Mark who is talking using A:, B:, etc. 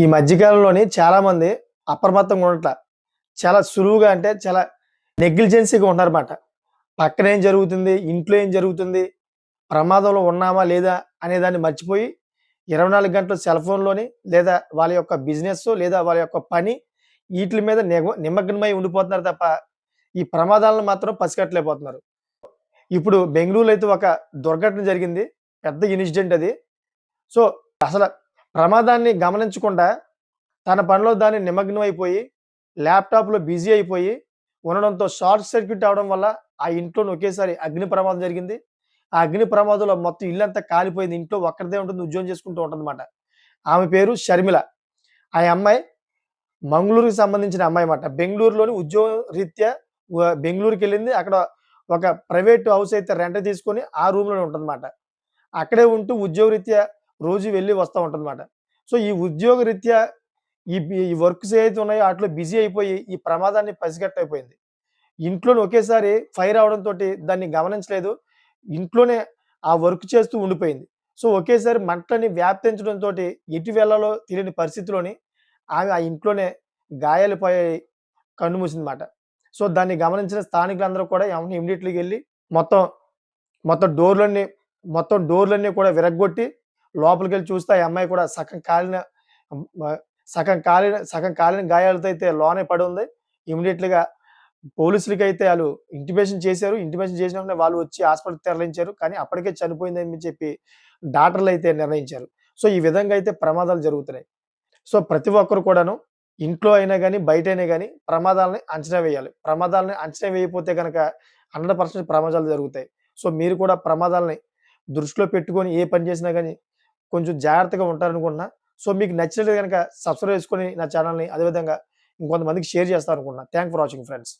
A: ఈ మధ్యకాలంలోని చాలామంది అప్రమత్తంగా ఉండట్ల. చాలా సులువుగా అంటే చాలా నెగ్లిజెన్సీగా ఉంటున్నారన్నమాట. పక్కన ఏం జరుగుతుంది? ఇంట్లో ఏం జరుగుతుంది? ప్రమాదంలో ఉన్నామా? లేదా? అనే దాన్ని మర్చిపోయి 24 గంటలు సెల్ ఫోన్‌లోని లేదా వాళ్ళ యొక్క బిజినెస్ లేదా వాళ్ళ యొక్క పని వీటి మీద నిమగ్నమై ఉండిపోతున్నారు తప్ప, ఈ ప్రమాదాలను మాత్రం పసిగట్టలేకపోతున్నారు. ఇప్పుడు బెంగళూరులో అయితే ఒక దుర్ఘటన జరిగింది. పెద్ద ఇన్సిడెంట్ అది. సో, అసలు ప్రమాదాన్ని గమనించకుండా తన పనిలో దాన్ని నిమగ్నం అయిపోయి, ల్యాప్‌టాప్‌లో బిజీ అయిపోయి ఉండడంతో షార్ట్ సర్క్యూట్ అవ్వడం వల్ల ఆ ఇంట్లోని ఒకేసారి అగ్ని ప్రమాదం జరిగింది. ఆ అగ్ని ప్రమాదంలో మొత్తం ఇల్లంతా కాలిపోయింది. ఇంట్లో ఒక్కరిదే ఉంటుంది. ఉద్యోగం చేసుకుంటూ ఉంటుందన్నమాట. ఆమె పేరు షర్మిల. ఆ అమ్మాయి మంగళూరుకి సంబంధించిన అమ్మాయి అన్నమాట బెంగళూరులోని ఉద్యోగ రీత్యా బెంగళూరుకి వెళ్ళింది అక్కడ ఒక ప్రైవేట్ హౌస్ అయితే రెంట్ తీసుకొని ఆ రూమ్‌లోనే ఉంటుందన్నమాట. అక్కడే ఉంటూ ఉద్యోగరీత్యా రోజు వెళ్ళి వస్తూ ఉంటుందన్నమాట. సో, ఈ ఉద్యోగ రీత్యా ఈ ఈ వర్క్స్ ఏవైతే ఉన్నాయో వాటిలో బిజీ అయిపోయి ఈ ప్రమాదాన్ని పసిగట్టయిపోయింది ఇంట్లోనే ఒకేసారి ఫైర్ అవ్వడంతోటి దాన్ని గమనించలేదు. ఇంట్లోనే ఆ వర్క్ చేస్తూ ఉండిపోయింది. సో, ఒకేసారి మంటలని వ్యాప్తించడంతో ఎటు వెళ్ళాలో తెలియని పరిస్థితిలోని ఆమె ఆ ఇంట్లోనే గాయాలు కన్ను కన్నుమూసిందన్నమాట. సో, దాన్ని గమనించిన స్థానికులందరూ కూడా ఏమైనా ఇమీడియట్లీకి వెళ్ళి మొత్తం, మొత్తం డోర్‌లన్నీ మొత్తం డోర్‌లన్నీ కూడా లోపలికి వెళ్ళి చూస్తే ఆ అమ్మాయి కూడా సగం కాలిన సగం కాలిన సగం కాలిన గాయాలతో అయితే లోనే పడి ఉంది ఇమీడియట్లీగా పోలీసులకి అయితే వాళ్ళు ఇంటిమేషన్ చేశారు. ఇంటిమేషన్ చేసిన వాళ్ళు వచ్చి హాస్పిటల్‌కి తరలించారు. కానీ అప్పటికే చనిపోయిందని చెప్పి డాక్టర్లు అయితే నిర్ణయించారు. సో, ఈ విధంగా అయితే ప్రమాదాలు జరుగుతున్నాయి. సో, ప్రతి ఒక్కరు కూడాను ఇంట్లో అయినా కానీ బయట అయినా కానీ ప్రమాదాలని అంచనా వేయాలి. ప్రమాదాలని అంచనా వేయకపోతే కనుక హండ్రెడ్ పర్సెంట్ ప్రమాదాలు జరుగుతాయి. సో, మీరు కూడా ప్రమాదాలని దృష్టిలో పెట్టుకొని ఏ పని చేసినా కానీ కొంచెం జాగ్రత్తగా ఉంటారనుకుంటున్నా. సో, మీకు నచ్చినట్టు కనుక సబ్స్క్రైబ్ చేసుకొని నా ఛానల్ని అదేవిధంగా ఇంకొంతమందికి share చేస్తారనుకుంటున్నా. Thank for watching friends.